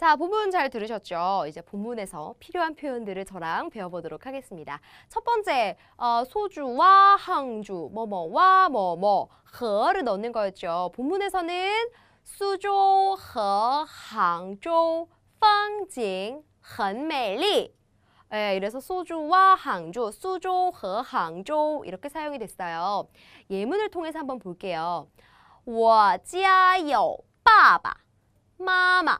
자, 본문 잘 들으셨죠? 이제 본문에서 필요한 표현들을 저랑 배워보도록 하겠습니다. 첫 번째, 어, 소주와 항주, 뭐뭐와 뭐뭐, 허를 넣는 거였죠. 본문에서는 수조, 허, 항주, 风景很美丽. 예, 이래서 소주와 항주, 수조, 허, 항주 이렇게 사용이 됐어요. 예문을 통해서 한번 볼게요. 我家有爸爸妈妈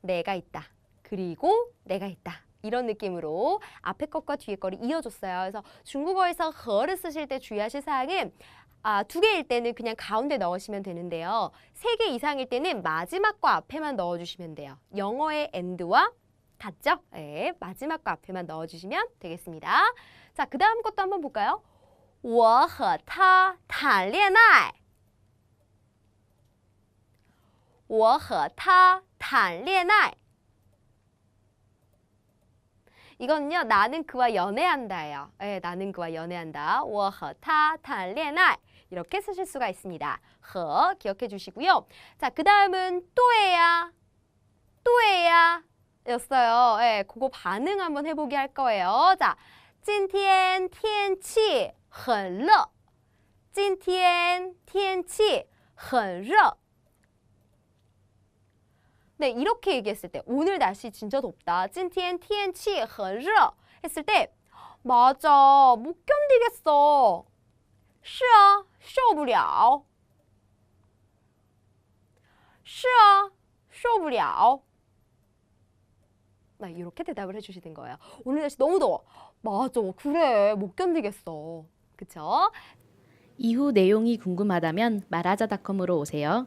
내가 있다. 그리고 내가 있다. 이런 느낌으로 앞에 것과 뒤에 거를 이어줬어요. 그래서 중국어에서 허를 쓰실 때 주의하실 사항은 아, 두 개일 때는 그냥 가운데 넣으시면 되는데요. 세 개 이상일 때는 마지막과 앞에만 넣어주시면 돼요. 영어의 and와 같죠? 네, 마지막과 앞에만 넣어주시면 되겠습니다. 자, 그 다음 것도 한번 볼까요? 我和他谈恋爱。我和他 谈恋爱。 이거는요, 나는 그와 연애한다예요. 예, 나는 그와 연애한다. 我和他谈恋爱. 이렇게 쓰실 수가 있습니다. 和 기억해 주시고요. 자, 그 다음은 또예야, 또예야 였어요. 예, 그거 반응 한번 해보게 할 거예요. 자, 今天天气很热。今天天气很热。 네, 이렇게 얘기했을 때 오늘 날씨 진짜 덥다. 今天天气很热 했을 때 맞아. 못 견디겠어. 是啊,受不了.是啊,受不了. 네, 이렇게 대답을 해주시는 거예요. 오늘 날씨 너무 더워. 맞아, 그래, 못 견디겠어. 그쵸? 이후 내용이 궁금하다면 말하자닷컴으로 오세요.